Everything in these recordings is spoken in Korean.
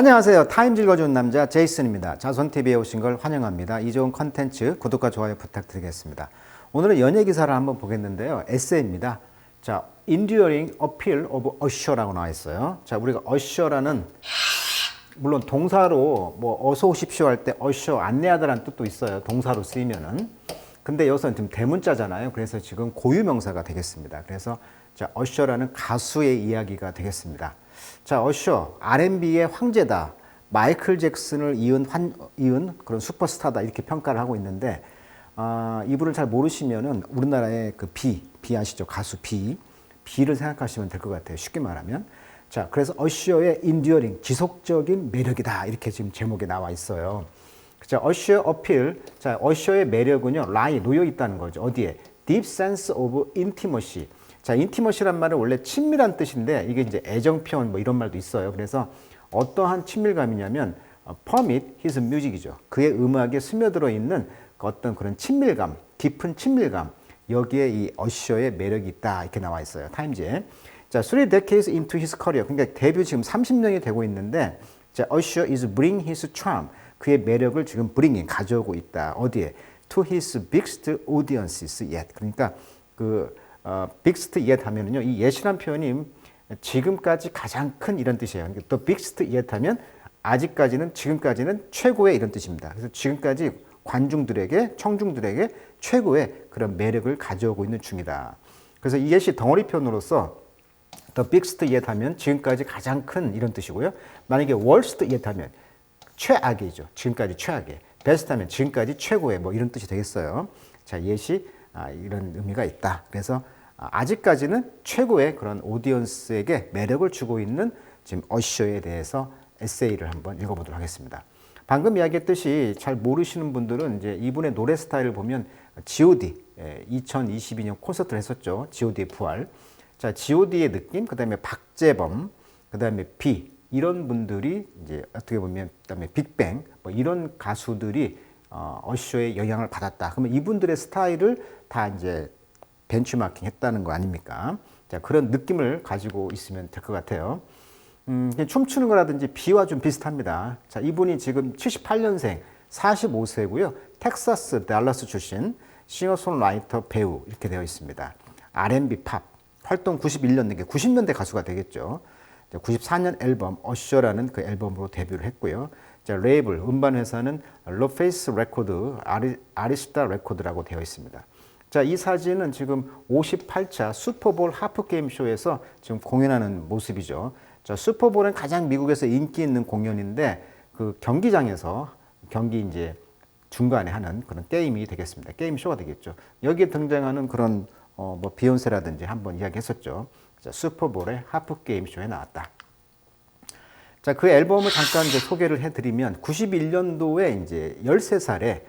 안녕하세요. 타임즈 읽어주는 남자 제이슨입니다. 자손TV에 오신 걸 환영합니다. 이 좋은 컨텐츠 구독과 좋아요 부탁드리겠습니다. 오늘은 연예 기사를 한번 보겠는데요. 에세이입니다. 자, Enduring Appeal of Usher라고 나와 있어요. 자, 우리가 Usher라는 물론 동사로 뭐 어서 오십시오 할 때 Usher 안내하다라는 뜻도 있어요. 동사로 쓰이면은. 근데 여기서는 지금 대문자잖아요. 그래서 지금 고유명사가 되겠습니다. 그래서 자, Usher라는 가수의 이야기가 되겠습니다. 자, 어셔 R&B의 황제다. 마이클 잭슨을 이은 환, 이은 그런 슈퍼스타다 이렇게 평가를 하고 있는데 아, 이분을 잘 모르시면은 우리나라의 그 비, 비 아시죠? 가수 비, 비를 생각하시면 될 것 같아요. 쉽게 말하면. 자, 그래서 어셔의 인디어링 지속적인 매력이다 이렇게 지금 제목에 나와 있어요. 자, 어셔 어필. 자, 어셔의 매력은요 라이 놓여 있다는 거죠. 어디에? Deep sense. 자, 인티머시란 말은 원래 친밀한 뜻인데 이게 이제 애정 표현 뭐 이런 말도 있어요. 그래서 어떠한 친밀감이냐면 어, permit his music이죠. 그의 음악에 스며들어 있는 그 어떤 그런 친밀감, 깊은 친밀감. 여기에 이 어셔의 매력이 있다 이렇게 나와 있어요. 타임즈에. 자, three decades into his career. 그러니까 데뷔 지금 30년이 되고 있는데 자, Usher is bring his charm. 그의 매력을 지금 bringing 가져오고 있다. 어디에? To his biggest audiences yet. 그러니까 그 어, 빅스트 yet 하면은요, 이 yet이란 표현이 지금까지 가장 큰 이런 뜻이에요. 그러니까 더 빅스트 yet 하면 아직까지는 지금까지는 최고의 이런 뜻입니다. 그래서 지금까지 관중들에게 청중들에게 최고의 그런 매력을 가져오고 있는 중이다. 그래서 이 yet이 덩어리 표현으로서 더 빅스트 하면 지금까지 가장 큰 이런 뜻이고요. 만약에 월스트 yet 하면 최악이죠. 지금까지 최악의. 베스트 하면 지금까지 최고의 뭐 이런 뜻이 되겠어요. 자, yet이 아, 이런 의미가 있다. 그래서 아, 아직까지는 최고의 그런 오디언스에게 매력을 주고 있는 지금 어셔에 대해서 에세이를 한번 읽어보도록 하겠습니다. 방금 이야기했듯이 잘 모르시는 분들은 이제 이분의 노래 스타일을 보면 G.O.D. 2022년 콘서트를 했었죠. G.O.D의 부활. 자, G.O.D의 느낌, 그 다음에 박재범, 그 다음에 비 이런 분들이 이제 어떻게 보면 그다음에 빅뱅 뭐 이런 가수들이 어, 어쇼의 영향을 받았다. 그러면 이분들의 스타일을 다 이제 벤치마킹 했다는 거 아닙니까? 자, 그런 느낌을 가지고 있으면 될 것 같아요. 음, 춤추는 거라든지 비와 좀 비슷합니다. 자, 이분이 지금 78년생, 45세고요. 텍사스 달라스 출신, 싱어송라이터 배우 이렇게 되어 있습니다. R&B 팝 활동 91년, 90년대 가수가 되겠죠. 94년 앨범 어셔라는 그 앨범으로 데뷔를 했고요. 자, 레이블 음반 회사는 로페이스 레코드 아리, 아리스타 레코드라고 되어 있습니다. 자, 이 사진은 지금 58차 슈퍼볼 하프 게임 쇼에서 지금 공연하는 모습이죠. 자, 슈퍼볼은 가장 미국에서 인기 있는 공연인데 그 경기장에서 경기 이제 중간에 하는 그런 게임이 되겠습니다. 게임 쇼가 되겠죠. 여기에 등장하는 그런 어, 뭐 비욘세라든지 한번 이야기했었죠. 자, 슈퍼볼의 하프 게임 쇼에 나왔다. 자, 그 앨범을 잠깐 이제 소개를 해드리면 91년도에 이제 13살에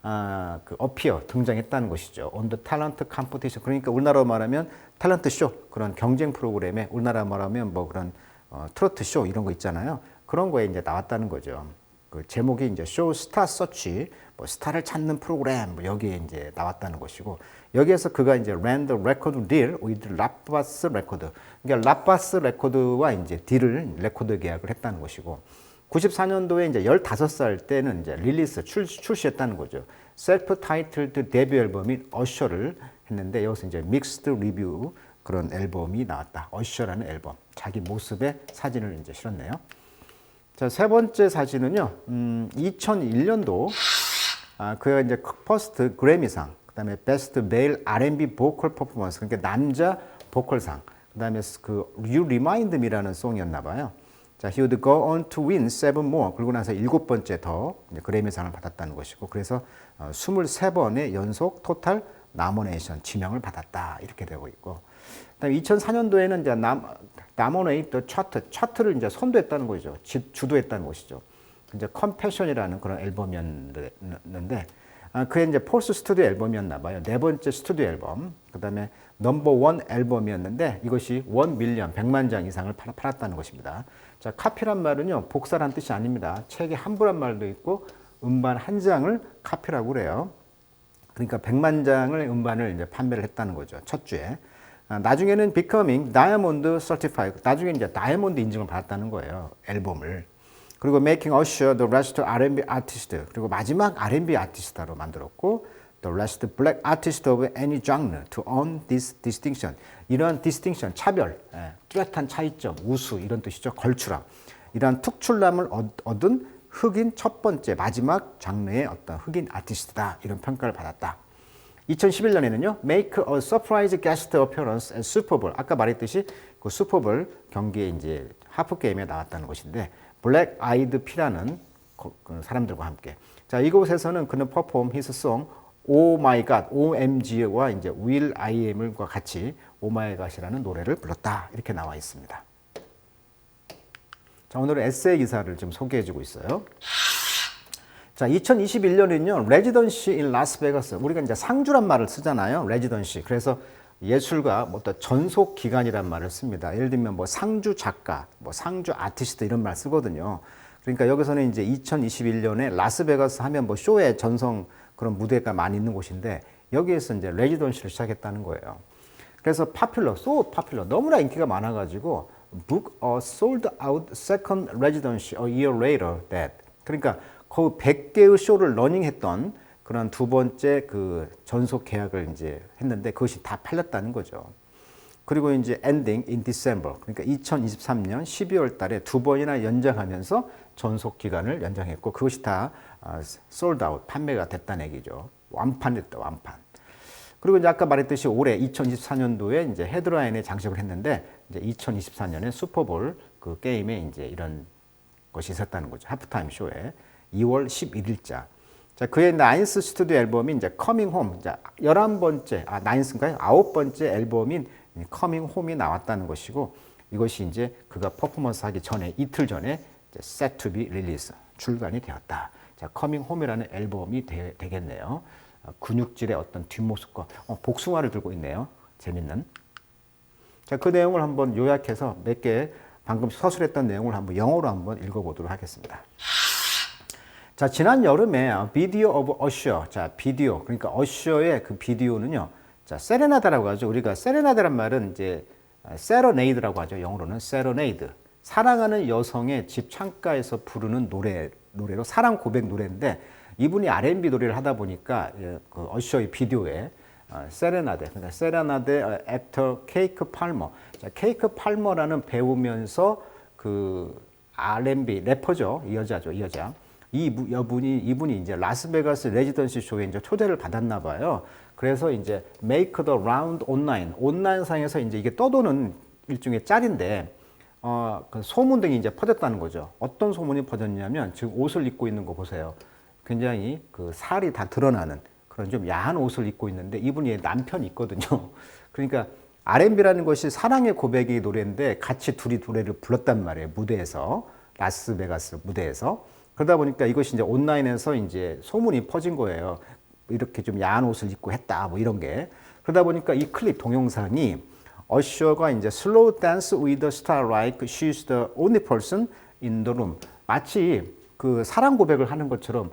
아, 그 어피어 등장했다는 것이죠. On the Talent Competition. 그러니까 우리나라로 말하면 탤런트 쇼 그런 경쟁 프로그램에 우리나라 말하면 뭐 그런 어, 트로트 쇼 이런 거 있잖아요. 그런 거에 이제 나왔다는 거죠. 그 제목이 이제 쇼 스타 서치, 뭐 스타를 찾는 프로그램 뭐 여기에 이제 나왔다는 것이고 여기에서 그가 이제 the record deal with 라파스 레코드. 그러니까 라파스 레코드와 이제 딜을 레코드 계약을 했다는 것이고 94년도에 이제 15살 때는 이제 릴리스 출, 출시했다는 거죠. 셀프 타이틀드 데뷔 앨범인 어셔를 했는데 여기서 이제 믹스드 리뷰 그런 앨범이 나왔다. 어셔라는 앨범. 자기 모습의 사진을 이제 실었네요. 자, 세 번째 사진은요. 음, 2001년도 아, 그가 이제 퍼스트 그래미상, 그다음에 베스트 메일 R&B 보컬 퍼포먼스, 그러니까 남자 보컬상, 그다음에 그 You Remind Me라는 송이었나 봐요. 자, he would go on to win seven more. 그리고 나서 일곱 번째 더 그래미상을 받았다는 것이고, 그래서 어, 23번의 연속 토탈 나모네이션 지명을 받았다 이렇게 되고 있고, 그다음에 2004년도에는 이제 남 나모네이터 차트 차트를 이제 선도했다는 거죠, 지, 주도했다는 것이죠. 이제 컴패션이라는 그런 앨범이었는데, 아, 그게 이제 폴스 스튜디오 앨범이었나 봐요. 네 번째 스튜디오 앨범. 그다음에 넘버 원 앨범이었는데 이것이 원 밀리언 100만 장 이상을 팔, 팔았다는 것입니다. 자, 카피란 말은요. 복사란 뜻이 아닙니다. 책에 한부란 말도 있고 음반 한 장을 카피라고 그래요. 그러니까 100만 장을 음반을 이제 판매를 했다는 거죠. 첫 주에. 아, 나중에는 becoming diamond certified. 나중에 이제 다이아몬드 인증을 받았다는 거예요. 앨범을. 그리고 Making Usher the Last R&B Artist 그리고 마지막 R&B 아티스트로 만들었고 The Last Black Artist of Any Genre to Earn This Distinction 이런 distinction 차별, 예, 뚜렷한 차이점, 우수 이런 뜻이죠. 걸출함 이러한 특출남을 얻, 얻은 흑인 첫 번째 마지막 장르의 어떤 흑인 아티스트다 이런 평가를 받았다. 2011년에는요, Make a Surprise Guest Appearance at Super Bowl. 아까 말했듯이 그 슈퍼볼 경기에 이제 하프 게임에 나왔다는 것인데 블랙 아이드 피라는 그 사람들과 함께 자 이곳에서는 그는 퍼폼 히스 송 오 마이 갓 OMG와 이제 Will I Am과 같이 오 마이 갓이라는 노래를 불렀다 이렇게 나와 있습니다. 자 오늘은 에세이 기사를 좀 소개해 주고 있어요. 자, 2021년에는요, 레지던시 인 라스베가스. 우리가 이제 상주란 말을 쓰잖아요. 레지던시. 그래서 예술가 뭐또 전속 기간이란 말을 씁니다. 예를 들면 뭐 상주 작가, 뭐 상주 아티스트 이런 말 쓰거든요. 그러니까 여기서는 이제 2021년에 라스베가스 하면 뭐 쇼의 전성 그런 무대가 많이 있는 곳인데 여기에서 이제 레지던시를 시작했다는 거예요. 그래서 파퓰러, 소 파퓰러, 너무나 인기가 많아 가지고 book a sold out second residency a year later that 그러니까 그 100개의 쇼를 러닝했던 그런 두 번째 그 전속 계약을 이제 했는데 그것이 다 팔렸다는 거죠. 그리고 이제 엔딩 인 디셈버 그러니까 2023년 12월 달에 두 번이나 연장하면서 전속 기간을 연장했고 그것이 다 솔드 아웃 판매가 됐다는 얘기죠. 완판됐다 완판. 그리고 이제 아까 말했듯이 올해 2024년도에 이제 헤드라인에 장식을 했는데 이제 2024년에 슈퍼볼 그 게임에 이제 이런 것이 있었다는 거죠. 하프타임 쇼에 2월 11일자. 자, 그의 나인스 스튜디오 앨범인 이제 커밍 홈. 자, 11번째, 아, 나인스인가요? 아홉 번째 앨범인 커밍 홈이 나왔다는 것이고 이것이 이제 그가 퍼포먼스 하기 전에 이틀 전에 set to be release 출간이 되었다. 자, 커밍 홈이라는 앨범이 되, 겠네요 근육질의 어떤 뒷모습과 어, 복숭아를 들고 있네요. 재밌는. 자, 그 내용을 한번 요약해서 몇 개 방금 서술했던 내용을 한번 영어로 한번 읽어보도록 하겠습니다. 자, 지난 여름에 비디오 오브 어셔. 자, 비디오. 그러니까 어셔의 그 비디오는요. 자, 세레나다라고 하죠. 우리가 세레나다란 말은 이제 세러네이드라고 하죠. 영어로는 세러네이드. 사랑하는 여성의 집 창가에서 부르는 노래 노래로 사랑 고백 노래인데 이분이 R&B 노래를 하다 보니까 예, 그 어셔의 비디오에 어, 세레나데, 그러니까 세레나데 액터 케이크 팔머. 자, 케이크 팔머라는 배우면서 그 R&B 래퍼죠. 이 여자죠. 이 여자. 이 여분이 이분이 이제 라스베가스 레지던시 쇼에 이제 초대를 받았나 봐요. 그래서 이제 make the round online 온라인 상에서 이제 이게 떠도는 일종의 짤인데 어, 그 소문 등이 이제 퍼졌다는 거죠. 어떤 소문이 퍼졌냐면 지금 옷을 입고 있는 거 보세요. 굉장히 그 살이 다 드러나는 그런 좀 야한 옷을 입고 있는데 이분이 남편이 있거든요. 그러니까 R&B라는 것이 사랑의 고백이 노래인데 같이 둘이 노래를 불렀단 말이에요. 무대에서 라스베가스 무대에서. 그러다 보니까 이것이 이제 온라인에서 이제 소문이 퍼진 거예요. 이렇게 좀 야한 옷을 입고 했다, 뭐 이런 게. 그러다 보니까 이 클립 동영상이 어셔가 이제 slow dance with a star like she's the only person in the room. 마치 그 사랑 고백을 하는 것처럼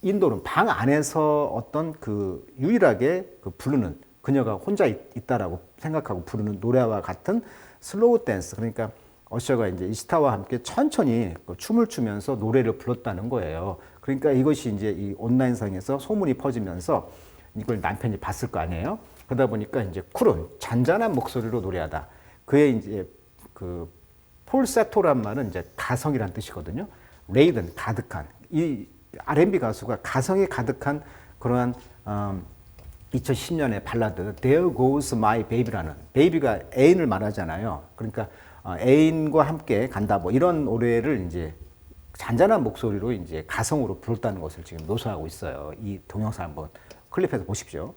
인도는 방 안에서 어떤 그 유일하게 그 부르는 그녀가 혼자 있, 다라고 생각하고 부르는 노래와 같은 슬로우 댄스 그러니까 어셔가 이제 이스타와 함께 천천히 그 춤을 추면서 노래를 불렀다는 거예요. 그러니까 이것이 이제 이 온라인상에서 소문이 퍼지면서 이걸 남편이 봤을 거 아니에요. 그러다 보니까 이제 쿨은 잔잔한 목소리로 노래하다. 그의 이제 그 폴세토란 말은 이제 가성이란 뜻이거든요. 레이든 가득한 이 R&B 가수가 가성이 가득한 그러한 음, 2010년의 발라드 There Goes My Baby라는 베이비가 애인을 말하잖아요. 그러니까 어, 애인과 함께 간다 뭐 이런 노래를 이제 잔잔한 목소리로 이제 가성으로 불렀다는 것을 지금 노소하고 있어요. 이 동영상 한번 클립에서 보십시오.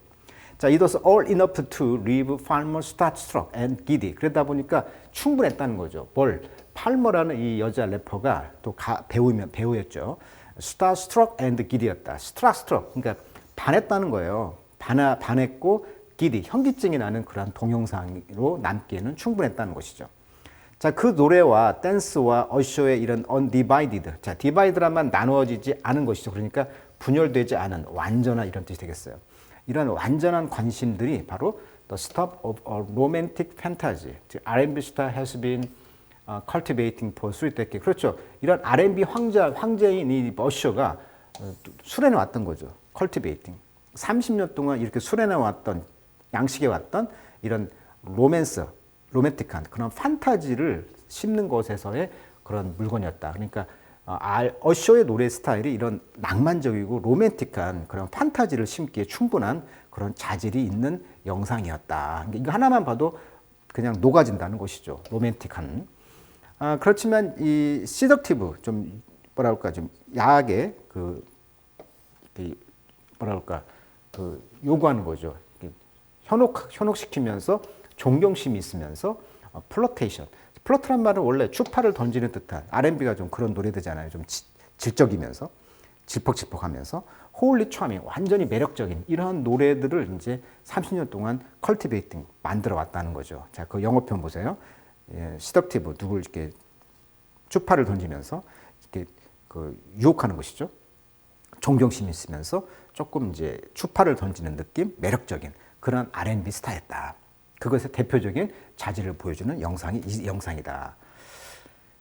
자, it was all enough to leave Palmer starstruck and giddy. 그러다 보니까 충분했다는 거죠. 뭘? 팔머라는 이 여자 래퍼가 또 가, 배우면 배우였죠. starstruck and giddy였다. starstruck 그러니까 반했다는 거예요. 반 반했고 giddy 현기증이 나는 그런 동영상으로 남기에는 충분했다는 것이죠. 자, 그 노래와 댄스와 어쇼의 이런 undivided. 자, divided라면 나누어지지 않은 것이죠. 그러니까 분열되지 않은 완전한 이런 뜻이 되겠어요. 이런 완전한 관심들이 바로 the stop of a romantic fantasy. 즉, R&B star has been 어, cultivating for three decades. 그렇죠. 이런 R&B 황자 황제인 이 어셔가 어, 수련해 왔던 거죠. cultivating. 30년 동안 이렇게 수련해 왔던 양식해 왔던 이런 로맨스, 로맨틱한 그런 판타지를 심는 것에서의 그런 물건이었다. 그러니까 어, 알- 어쇼의 노래 스타일이 이런 낭만적이고 로맨틱한 그런 판타지를 심기에 충분한 그런 자질이 있는 영상이었다. 그러니까 이거 하나만 봐도 그냥 녹아진다는 것이죠. 로맨틱한. 아, 그렇지만 이 시덕티브 좀 그럴까 좀 야하게 그 그럴까 그 요구하는 거죠. 현혹 현혹시키면서 존경심이 있으면서 어, 플러테이션. 플러트란 말은 원래 추파를 던지는 듯한 R&B가 좀 그런 노래들잖아요. 좀 지- 질적이면서 질퍽질퍽하면서 홀리 차밍 완전히 매력적인 이러한 노래들을 이제 30년 동안 컬티베이팅 만들어 왔다는 거죠. 자, 그 영어편 보세요. 예, 시덕티브 누굴 이렇게 추파를 던지면서 이렇게 그 유혹하는 것이죠. 존경심이 있으면서 조금 이제 추파를 던지는 느낌, 매력적인 그런 R&B 스타였다. 그것의 대표적인 자질을 보여주는 영상이 이 영상이다.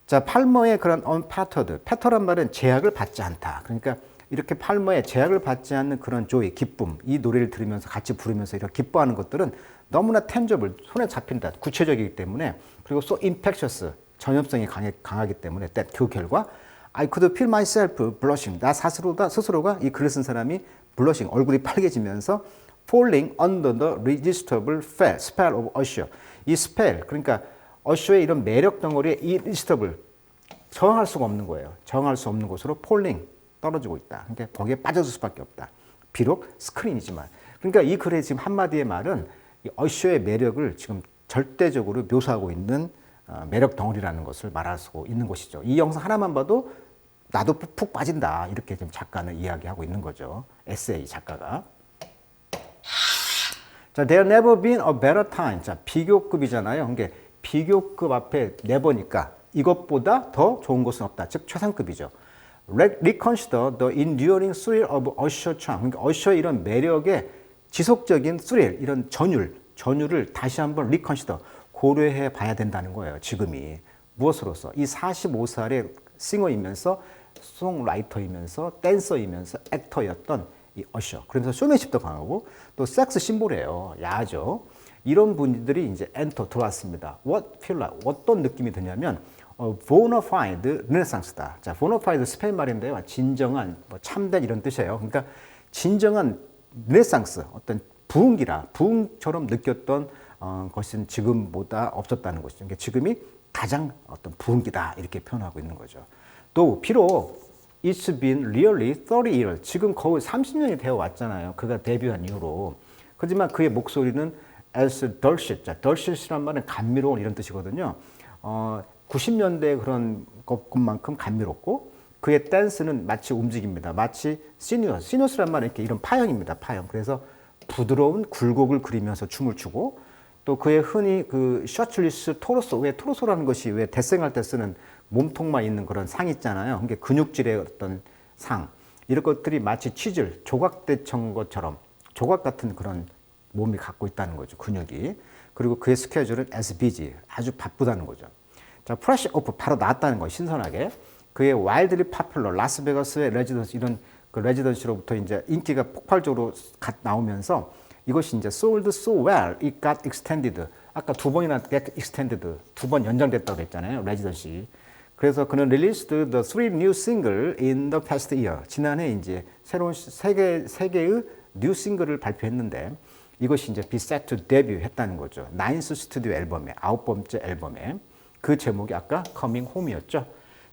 자, 팔머의 그런 unfettered, 패터란 말은 제약을 받지 않다. 그러니까 이렇게 팔머의 제약을 받지 않는 그런 조이, 기쁨, 이 노래를 들으면서 같이 부르면서 이렇게 기뻐하는 것들은 너무나 tangible, 손에 잡힌다, 구체적이기 때문에 그리고 so infectious, 전염성이 강해, 강하 기 때문에 그 결과 I could feel myself blushing. 나 스스로가, 스스로가 이 글을 쓴 사람이 blushing, 얼굴이 빨개지면서 falling under the irresistible spell, spell of Usher. 이 spell, 그러니까 어쇼의 이런 매력 덩어리에 irresistible, 저항할 수가 없는 거예요. 저항할 수 없는 곳으로 falling, 떨어지고 있다. 그러니까 거기에 빠져들 수밖에 없다. 비록 스크린이지만. 그러니까 이 글의 지금 한마디의 말은 이 어쇼의 매력을 지금 절대적으로 묘사하고 있는 어, 매력 덩어리라는 것을 말할 수 있는 것이죠. 이 영상 하나만 봐도 나도 푹, 푹 빠진다. 이렇게 지금 작가는 이야기하고 있는 거죠. 에세이 작가가. 자, there never been a better time. 자, 비교급이잖아요. 그러니까 비교급 앞에 never니까 이것보다 더 좋은 것은 없다. 즉 최상급이죠. Re- Reconsider the enduring thrill of Usher charm. 그러니까 Usher의 이런 매력의 지속적인 thrill, 이런 전율, 전율을 다시 한번 reconsider, 고려해 봐야 된다는 거예요. 지금이. 무엇으로서? 이 45살의 싱어이면서 송라이터이면서 댄서이면서 액터였던 이 어셔. 그러면서 쇼맨십도 강하고 또 섹스 심볼이에요. 야하죠. 이런 분들이 이제 엔터 들어왔습니다. What feel like? 어떤 느낌이 드냐면 어, bonafide 르네상스다. 자, bonafide 스페인 말인데요. 진정한 뭐 참된 이런 뜻이에요. 그러니까 진정한 르네상스 어떤 부흥기라 부흥처럼 느꼈던 어, 것은 지금보다 없었다는 것이죠. 그러니까 지금이 가장 어떤 부흥기다 이렇게 표현하고 있는 거죠. 또 비록 It's been really 30 years. 지금 거의 30년이 되어 왔잖아요. 그가 데뷔한 이후로. 하지만 그의 목소리는 as dulcet. 자, dulcet이란 말은 감미로운 이런 뜻이거든요. 어, 90년대 그런 것만큼 감미롭고 그의 댄스는 마치 움직입니다. 마치 시니어스. 시니어스란 말은 이렇게 이런 파형입니다. 파형. 그래서 부드러운 굴곡을 그리면서 춤을 추고 또 그의 흔히 그 셔츠리스 토로소 왜 토로소라는 것이 왜 대생할 때 쓰는 몸통만 있는 그런 상 있잖아요. 그게 근육질의 어떤 상 이런 것들이 마치 치질 조각대청 것처럼 조각 같은 그런 몸이 갖고 있다는 거죠. 근육이 그리고 그의 스케줄은 busy 아주 바쁘다는 거죠. 자, 프레시 오프 바로 나왔다는 거 신선하게 그의 와일드리 파퓰러 라스베가스의 레지던시 이런 그 레지던시로부터 이제 인기가 폭발적으로 갓 나오면서 이것이 이제 sold so well it got extended 아까 두 번이나 get extended 두 번 연장됐다고 했잖아요 레지던시 그래서 그는 released the three new single in the past year 지난해 이제 새로운 세개 세 개의 뉴 싱글을 발표했는데 이것이 이제 be set to debut 했다는 거죠 나인스 스튜디오 앨범에 아홉 번째 앨범에 그 제목이 아까 Coming Home이었죠.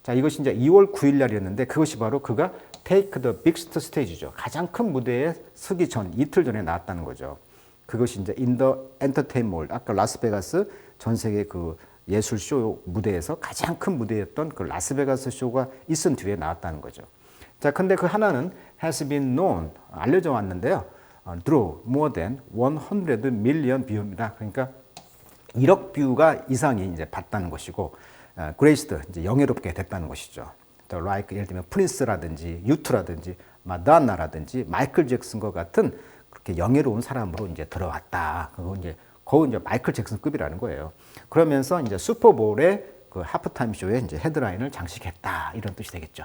자, 이것이 이제 2월 9일 날이었는데 그것이 바로 그가 Take the Biggest Stage죠. 가장 큰 무대에 서기 전 이틀 전에 나왔다는 거죠. 그것이 이제 Entertainment Mall. 아까 라스베가스 전 세계 그 예술 쇼 무대에서 가장 큰 무대였던 그 라스베가스 쇼가 있은 뒤에 나왔다는 거죠. 자, 근데 그 하나는 has been known 알려져 왔는데요. 어, drew more than 100 million view입니다. 그러니까 1억 뷰가 이상이 이제 봤다는 것이고 어, 그레이스드 이제 영예롭게 됐다는 것이죠. 또 like 예를 들면 프린스라든지 유투라든지 마다나라든지 마이클 잭슨과 같은 그렇게 영예로운 사람으로 이제 들어왔다. 그거 이제 거의 이제 마이클 잭슨급이라는 거예요. 그러면서 이제 슈퍼볼에 그 하프타임 쇼의 이제 헤드라인을 장식했다 이런 뜻이 되겠죠.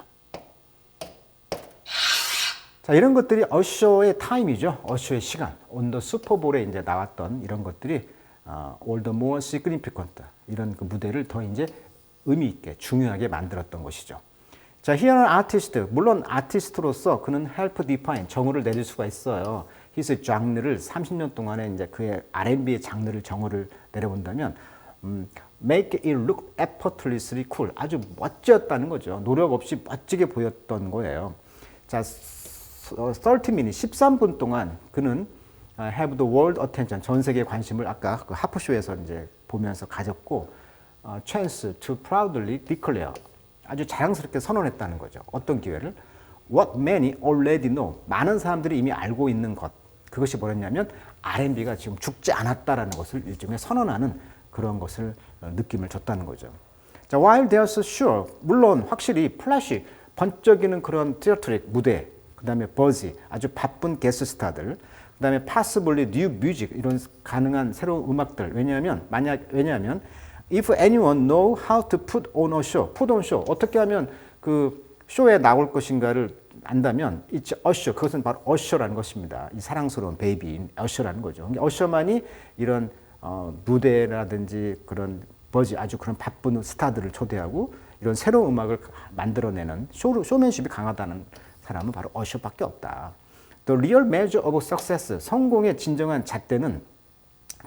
자 이런 것들이 어쇼의 타임이죠. 어쇼의 시간. 온더 슈퍼볼에 이제 나왔던 이런 것들이 어, the more significant 이런 그 무대를 더 이제 의미 있게 중요하게 만들었던 것이죠. 자, 히어는 아티스트. 물론 아티스트로서 그는 help define 정의를 내릴 수가 있어요. 히스 장르를 30년 동안에 이제 그의 R&B의 장르를 정의를 내려본다면 음, make it look effortlessly cool. 아주 멋졌다는 거죠. 노력 없이 멋지게 보였던 거예요. 자, 30minutes, 13분 동안 그는 아, have the world attention, 전 세계 관심을 아까 그 하프쇼에서 이제 보면서 가졌고, 어, chance to proudly declare, 아주 자랑스럽게 선언했다는 거죠. 어떤 기회를? What many already know, 많은 사람들이 이미 알고 있는 것. 그것이 뭐였냐면 R&B가 지금 죽지 않았다라는 것을 일종의 선언하는 그런 것을 어, 느낌을 줬다는 거죠. 자, while there's sure, 물론 확실히 플래시, 번쩍이는 그런 티어트릭 무대, 그 다음에 버지, 아주 바쁜 게스트 스타들, 그 다음에 possibly new music, 이런 가능한 새로운 음악들. 왜냐하면, 만약, 왜냐하면, if anyone know how to put on a show, put on show, 어떻게 하면 그 쇼에 나올 것인가를 안다면, a show, 그것은 바로 어셔라는 것입니다. 이 사랑스러운 베이비인 어셔라는 거죠. 어셔만이 이런 어, 무대라든지 그런 버지 아주 그런 바쁜 스타들을 초대하고 이런 새로운 음악을 만들어내는 쇼, 쇼맨십이 강하다는 사람은 바로 어셔밖에 없다. The real measure of success, 성공의 진정한 잣대는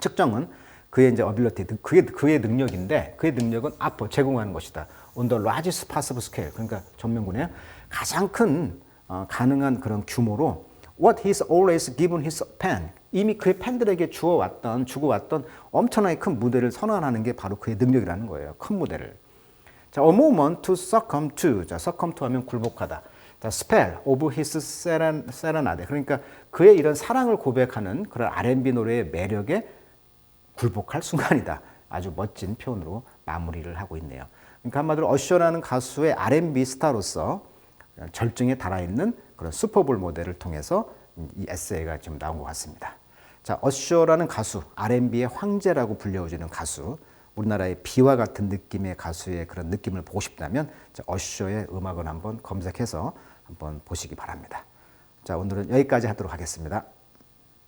측정은 그의 이제 ability, 그의 그의 능력인데 그의 능력은 앞으로 제공하는 것이다. The largest possible scale, 그러니까 전면군에 가장 큰 어, 가능한 그런 규모로 what he's always given his pen, 이미 그의 팬들에게 주어왔던 주고왔던 엄청나게 큰 무대를 선언하는 게 바로 그의 능력이라는 거예요. 큰 무대를. 자, a moment to succumb to. 자, succumb to 하면 굴복하다. 자, spell of his serenade. 그러니까 그의 이런 사랑을 고백하는 그런 R&B 노래의 매력에 굴복할 순간이다. 아주 멋진 표현으로 마무리를 하고 있네요. 그러니까 한마디로 어셔라는 가수의 R&B 스타로서 절정에 달아있는 그런 슈퍼볼 모델을 통해서 이 에세이가 지금 나온 것 같습니다. 자, 어셔라는 가수, R&B의 황제라고 불려지는 가수, 우리나라의 비와 같은 느낌의 가수의 그런 느낌을 보고 싶다면 자, 어셔의 음악을 한번 검색해서 한번 보시기 바랍니다. 자, 오늘은 여기까지 하도록 하겠습니다.